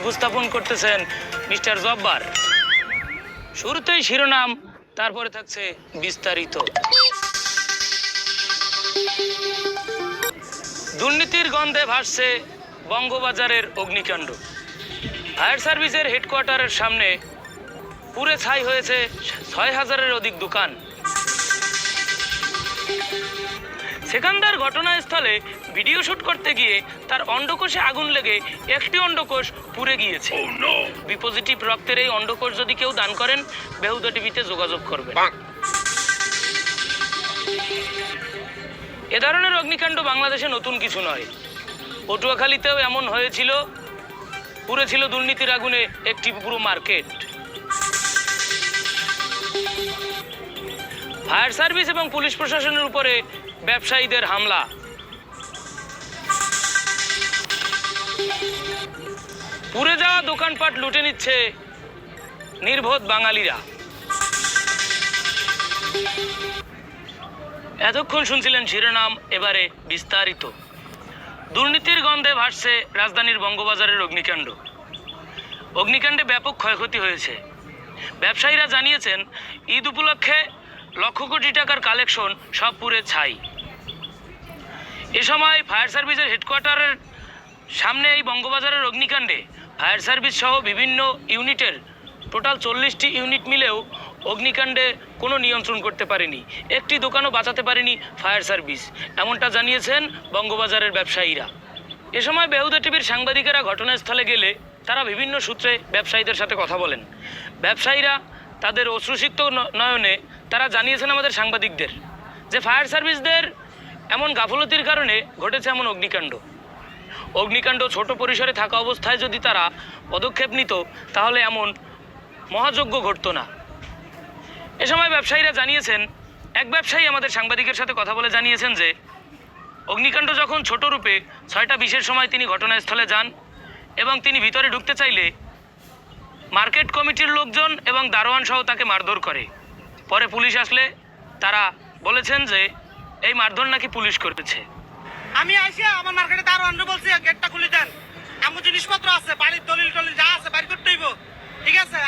উপস্থাপন করতেছেন মিস্টার জব্বার। শুরুতেই শিরোনাম, তারপরে থাকছে বিস্তারিত। দুর্নীতির গন্ধে ভাসছে বঙ্গবাজারের অগ্নিকাণ্ড। ফায়ার সার্ভিসের হেডকোয়ার্টারের সামনে পুরে ছাই হয়েছে ছয় হাজারের অধিক দোকান। সেখানকার ঘটনাস্থলে ভিডিও শুট করতে গিয়ে তার অন্ডকোষে আগুন লেগে একটি অন্ডকোষ পুড়ে গিয়েছে। বি পজিটিভ রক্তের এই অন্ডকোষ যদি কেউ দান করেন বেহুদা টিভিতে যোগাযোগ করবে এ ধরনের অগ্নিকাণ্ড বাংলাদেশে নতুন কিছু নয়। পটুয়াখালীতেও এমন হয়েছিল। পুড়েছিল দুর্নীতির আগুনে একটি পুরো মার্কেট। ফায়ার সার্ভিস এবং পুলিশ প্রশাসনের উপরে ব্যবসায়ীদের হামলা। পুড়ে যাওয়া দোকানপাট লুটে নিচ্ছে নির্বোধ বাঙালিরা। এতক্ষণ শুনছিলেন শিরোনাম, এবারে বিস্তারিত। দুর্নীতির গন্ধে ভাসছে রাজধানীর বঙ্গবাজারের অগ্নিকাণ্ড। অগ্নিকাণ্ডে ব্যাপক ক্ষয়ক্ষতি হয়েছে। ব্যবসায়ীরা জানিয়েছেন, ঈদ উপলক্ষে লক্ষ কোটি টাকার কালেকশন সব পুরে ছাই। এ সময় ফায়ার সার্ভিসের হেডকোয়ার্টারের সামনে এই বঙ্গবাজারের অগ্নিকাণ্ডে ফায়ার সার্ভিস সহ বিভিন্ন ইউনিটের টোটাল চল্লিশটি ইউনিট মিলেও অগ্নিকাণ্ডে কোনো নিয়ন্ত্রণ করতে পারেনি। একটি দোকানও বাঁচাতে পারেনি ফায়ার সার্ভিস, এমনটা জানিয়েছেন বঙ্গবাজারের ব্যবসায়ীরা। এ সময় বেহুদা টিভির সাংবাদিকেরা ঘটনাস্থলে গেলে তারা বিভিন্ন সূত্রে ব্যবসায়ীদের সাথে কথা বলেন। ব্যবসায়ীরা তাদের অশ্রুসিক্ত নয়নে তারা জানিয়েছেন আমাদের সাংবাদিকদের যে ফায়ার সার্ভিসদের এমন গাফলতির কারণে ঘটেছে এমন অগ্নিকাণ্ড। অগ্নিকাণ্ড ছোট পরিসরে থাকা অবস্থায় যদি তারা পদক্ষেপ নিত, তাহলে এমন মহাযজ্ঞ ঘটতো না। এ সময় ব্যবসায়ীরা জানিয়েছেন, এক ব্যবসায়ী আমাদের সাংবাদিকের সাথে কথা বলে জানিয়েছেন যে, অগ্নিকাণ্ড যখন ছোট রূপে ছয়টা বিশের সময় তিনি ঘটনাস্থলে যান এবং তিনি ভিতরে ঢুকতে চাইলে মার্কেট কমিটির লোকজন এবং দারোয়ান সহ তাকে মারধর করে। পরে পুলিশ আসলে তারা বলেছেন যে এই মারধর নাকি পুলিশ করেছে? আমি আইসি আমার মার্কেটে তার অন্য বলছি, গেটটা খুলে দেন। আমার জিনিসপত্র আছে, বাড়ির দলিল টলিল যা আছে বাড়ি করতে হইব। ঠিক আছে?